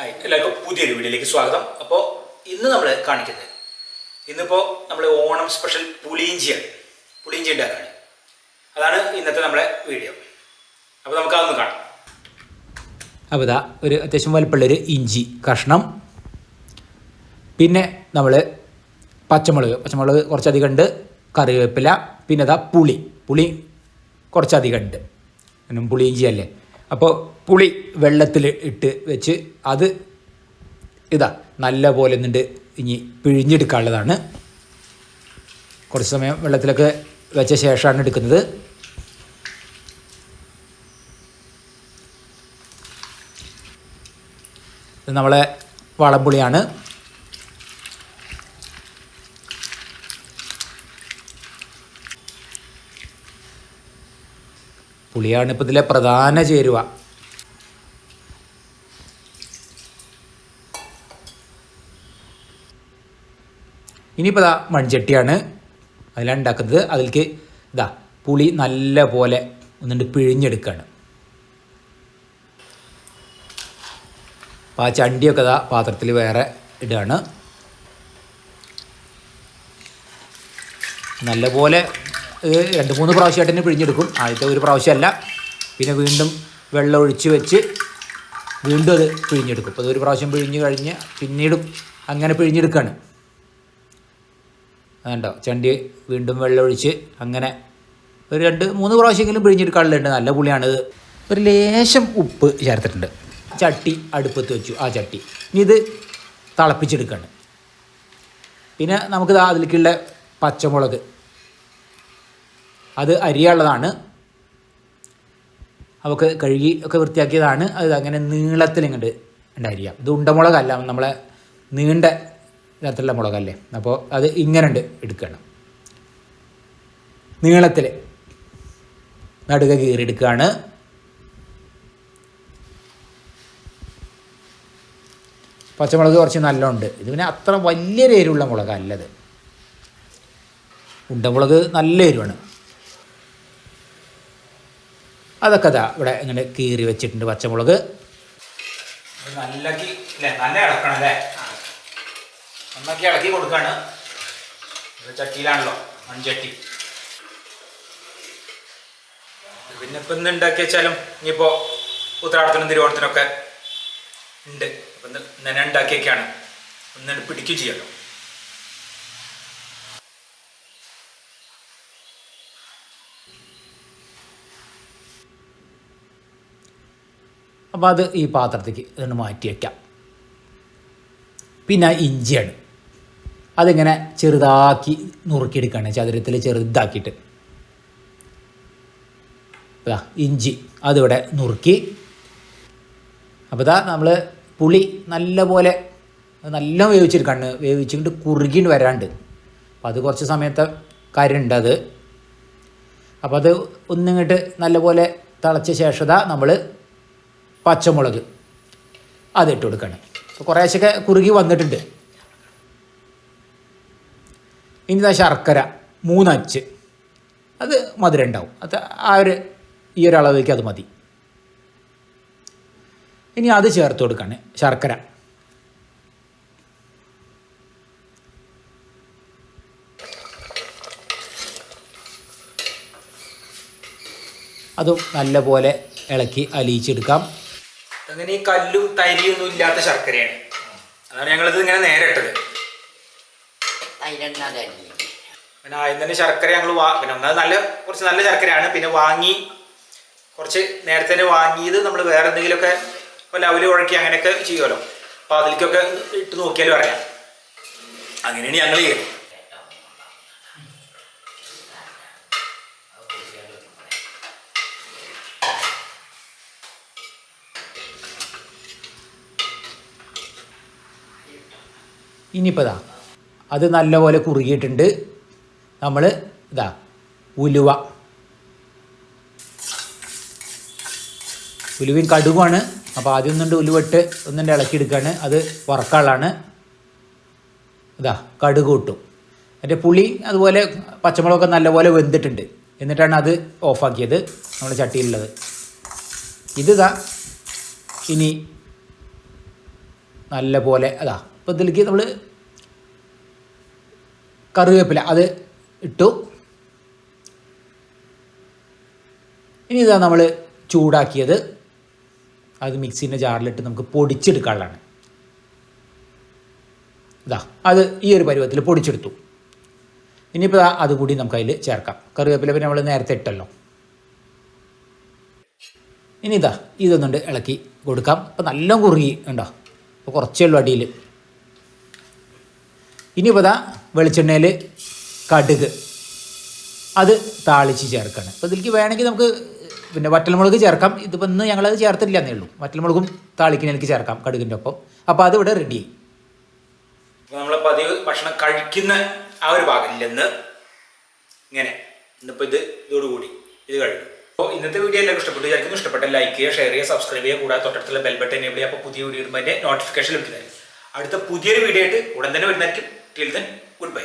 എല്ലാവർക്കും പുതിയൊരു വീഡിയോയിലേക്ക് സ്വാഗതം. അപ്പോൾ ഇന്ന് നമ്മൾ കാണിക്കുന്നത് ഇന്നിപ്പോൾ നമ്മൾ ഓണം സ്പെഷ്യൽ പുളിയിഞ്ചിയാണ്. പുളിയിഞ്ചി ഉണ്ടാക്കുകയാണ് അതാണ് ഇന്നത്തെ നമ്മുടെ വീഡിയോ. അപ്പോൾ നമുക്ക് അതൊന്ന് കാണാം. അപ്പോൾ ഇതാ ഒരു അത്യാവശ്യം വലുപ്പമുള്ളൊരു ഇഞ്ചി കഷ്ണം. പിന്നെ നമ്മൾ പച്ചമുളക്. പച്ചമുളക് കുറച്ചധികം ഉണ്ട്. കറിവേപ്പില. പിന്നെ ഇതാ പുളി. പുളി കുറച്ചധികം ഉണ്ട്. പിന്നെ പുളി അല്ലേ? അപ്പോൾ പുളി വെള്ളത്തിൽ ഇട്ട് വെച്ച് അത് ഇതാ നല്ല പോലെ നിന്നിട്ട് ഇനി പിഴിഞ്ഞെടുക്കാനുള്ളതാണ്. കുറച്ച് സമയം വെള്ളത്തിലൊക്കെ വെച്ച ശേഷമാണ് എടുക്കുന്നത്. നമ്മളെ വളംപുളിയാണ് പുളിയാണ് ഇപ്പോൾ ഇതിലെ പ്രധാന ചേരുവ. ഇനിയിപ്പോൾ ഇതാ മൺചട്ടിയാണ് അതിലാണ് ഉണ്ടാക്കുന്നത്. അതിലേക്ക് ഇതാ പുളി നല്ല പോലെ ഒന്നുണ്ട് പിഴിഞ്ഞെടുക്കുകയാണ് അപ്പോൾ ആ ചണ്ടിയൊക്കെ ഇതാ പാത്രത്തിൽ വേറെ ഇടുകയാണ് നല്ലപോലെ രണ്ട് മൂന്ന് പ്രാവശ്യമായിട്ട് തന്നെ പിഴിഞ്ഞെടുക്കും. ആദ്യത്തെ ഒരു പ്രാവശ്യമല്ല. പിന്നെ വീണ്ടും വെള്ളം ഒഴിച്ച് വെച്ച് വീണ്ടും അത് പിഴിഞ്ഞെടുക്കും. അപ്പോൾ അതൊരു പ്രാവശ്യം പിഴിഞ്ഞ് കഴിഞ്ഞ് പിന്നീടും അങ്ങനെ പിഴിഞ്ഞെടുക്കുകയാണ് വേണ്ടോ ചണ്ടി വീണ്ടും വെള്ളം ഒഴിച്ച് അങ്ങനെ ഒരു രണ്ട് മൂന്ന് പ്രാവശ്യമെങ്കിലും പിഴിഞ്ഞെടുക്കാറുണ്ട് നല്ല പുളിയാണിത് ഒരു ലേശം ഉപ്പ് ചേർത്തിട്ടുണ്ട്. ചട്ടി അടുപ്പത്ത് വെച്ചു. ആ ചട്ടി. ഇനി ഇത് തിളപ്പിച്ചെടുക്കുകയാണ് പിന്നെ നമുക്കിത് അതിലേക്കുള്ള പച്ചമുളക്. അത് അരിയുള്ളതാണ് അതൊക്കെ കഴുകി ഒക്കെ വൃത്തിയാക്കിയതാണ്. അത് അങ്ങനെ നീളത്തിൽ ഇങ്ങോട്ട് ഉണ്ടായിരിക്കാം ഇത് ഉണ്ടമുളകല്ല നമ്മളെ നീണ്ട രാത്രിയുള്ള മുളകല്ലേ. അപ്പോൾ അത് ഇങ്ങനെ ഉണ്ട് എടുക്കണം. നീളത്തിൽ നടുക കീറി എടുക്കുകയാണ് പച്ചമുളക് കുറച്ച് നല്ലോണ്ട്. ഇത് പിന്നെ അത്ര വലിയ എരിവുള്ള മുളകല്ലത് ഉണ്ടമുളക് നല്ല എരിവാണ്. അതൊക്കെ അതാ ഇവിടെ ഇങ്ങനെ കീറി വെച്ചിട്ടുണ്ട് പച്ചമുളക്. നല്ല പിന്നെ ഇപ്പം ഇന്ന് ഉണ്ടാക്കി വെച്ചാലും ഇനിയിപ്പോൾ ഉത്രാടത്തിനും തിരുവോണത്തിനൊക്കെ ഉണ്ട്. അപ്പൊ ഇന്ന് ഇന്നെ ഉണ്ടാക്കിയൊക്കെയാണ് ഒന്ന് പിടിക്കുകയും അപ്പോൾ അത് ഈ പാത്രത്തേക്ക് ഇതൊന്ന് മാറ്റി വയ്ക്കാം പിന്നെ ഇഞ്ചിയാണ്. അതിങ്ങനെ ചെറുതാക്കി നുറുക്കിയെടുക്കുകയാണ്. ചതുരത്തിൽ ചെറുതാക്കിയിട്ട്. ഇഞ്ചി അതിവിടെ നുറുക്കി. അപ്പോൾ ഇതാ നമ്മൾ പുളി നല്ല പോലെ നല്ല വേവിച്ചെടുക്കാണ്. വേവിച്ചിട്ട് കുറുകിണ്ട് വരാണ്ട്. അപ്പം അത് കുറച്ച് സമയത്തെ കാര്യമുണ്ട് അത്. അപ്പോൾ അത് ഒന്നിങ്ങോട്ട് നല്ലപോലെ തിളച്ച ശേഷത നമ്മൾ പച്ചമുളക്. അതിട്ട് കൊടുക്കണം. അപ്പോൾ കുറേശ്ശൊക്കെ കുറുകി വന്നിട്ടുണ്ട്. ഇനി ശർക്കര മൂന്നച്ച്. അത് മധുരം ഉണ്ടാവും. അത് ആ ഒരു ഈ ഒരു അളവിലേക്ക് അത് മതി. ഇനി അത് ചേർത്ത് കൊടുക്കാണ് ശർക്കര. അതും നല്ലപോലെ ഇളക്കി അലിയിച്ചെടുക്കാം. അങ്ങനെ ഈ കല്ലും തരിയൊന്നും ഇല്ലാത്ത ശർക്കരയാണ്. അതാണ് ഞങ്ങളിത് ഇങ്ങനെ നേരെ ഇട്ടത്. പിന്നെ ആദ്യം തന്നെ ശർക്കര ഞങ്ങൾ വാ പിന്നെ ഒന്നത് നല്ല കുറച്ച് നല്ല ശർക്കരയാണ്. പിന്നെ വാങ്ങി കുറച്ച് നേരത്തെ തന്നെ വാങ്ങിയത് നമ്മൾ വേറെ എന്തെങ്കിലുമൊക്കെ ഇപ്പോൾ ലവൽ കുഴക്കി അങ്ങനെയൊക്കെ ചെയ്യുമല്ലോ. അപ്പോൾ അതിലേക്കൊക്കെ ഇട്ട് നോക്കിയാലും അറിയാം. അങ്ങനെയാണ് ഞങ്ങൾ ചെയ്യുന്നത് ഇനിയിപ്പോൾ ഇതാ അത് നല്ലപോലെ കുറുകിയിട്ടുണ്ട്. നമ്മൾ ഇതാ ഉലുവ. ഉലുവയും കടുവാണ് അപ്പോൾ ആദ്യം ഒന്നുണ്ട് ഉലുവട്ട് ഒന്നുണ്ട് ഇളക്കിയെടുക്കുകയാണ് അത് വറക്കാളാണ് ഇതാ കടുക് ഇട്ടു. അതിന്റെ പുളി അതുപോലെ പച്ചമുളകൊക്കെ നല്ലപോലെ വെന്തിട്ടുണ്ട്. എന്നിട്ടാണ് അത് ഓഫാക്കിയത്. നമ്മുടെ ചട്ടിയിലുള്ളത്. ഇത് ഇതാ ഇനി നല്ലപോലെ അതാ അപ്പോൾ ഇതിലേക്ക് നമ്മൾ കറിവേപ്പില അത് ഇട്ടു. ഇനി ഇതാ നമ്മൾ ചൂടാക്കിയത്. അത് മിക്സീന്റെ ജാറിലിട്ട് നമുക്ക് പൊടിച്ചെടുക്കാനുള്ളതാണ് ഇതാ അത് ഈ ഒരു പരുവത്തിൽ പൊടിച്ചെടുത്തു. ഇനിയിപ്പോൾ അതുകൂടി നമുക്ക് അതിൽ ചേർക്കാം. കറിവേപ്പില പിന്നെ നമ്മൾ നേരത്തെ ഇട്ടല്ലോ. ഇനി ഇതാ ഇതൊന്നുണ്ട് ഇളക്കി കൊടുക്കാം. അപ്പോൾ നല്ല കുറുകി ഉണ്ടോ? അപ്പോൾ കുറച്ചേ ഉള്ളൂ അടിയിൽ ഇനിയിപ്പോൾ ഇതാ വെളിച്ചെണ്ണയിൽ കടുക്. അത് താളിച്ച് ചേർക്കണം. അപ്പോൾ ഇതിലേക്ക് വേണമെങ്കിൽ നമുക്ക് പിന്നെ വറ്റൽമുളക് ചേർക്കാം. ഇതിപ്പോൾ ഇന്ന് ഞങ്ങളത് ചേർത്തില്ല എന്നേ ഉള്ളൂ. വറ്റൽമുളകും താളിക്കുന്നതിലേക്ക് ചേർക്കാം കടുകിന്റെ ഒപ്പം. അപ്പോൾ അത് ഇവിടെ റെഡി നമ്മൾ പതിവ് ഭക്ഷണം കഴിക്കുന്ന ആ ഒരു ഭാഗം നിന്ന് ഇങ്ങനെ ഇന്നിപ്പോൾ ഇത് ഇതോടുകൂടി ഇത് കഴിഞ്ഞു. അപ്പോൾ ഇന്നത്തെ വീഡിയോ എല്ലാവർക്കും ഇഷ്ടപ്പെട്ടു. വിചാരിക്കുന്നു ഇഷ്ടപ്പെട്ട ലൈക്ക് ചെയ്യുക ഷെയർ ചെയ്യുക സബ്സ്ക്രൈബ് ചെയ്യുക. കൂടാതെ തൊട്ടടുത്തുള്ള ബെൽബട്ടൻ എവിടെയാണ് എവിടെ അപ്പോൾ പുതിയ വീഡിയോ ഇടുമ്പോൾ അതിന്റെ നോട്ടിഫിക്കേഷൻ ലഭിക്കുന്നതായിരിക്കും. അടുത്ത പുതിയൊരു വീഡിയോ ആയിട്ട് ഉടൻ തന്നെ വരുന്നതായിരിക്കും. டில் தென் குட் பை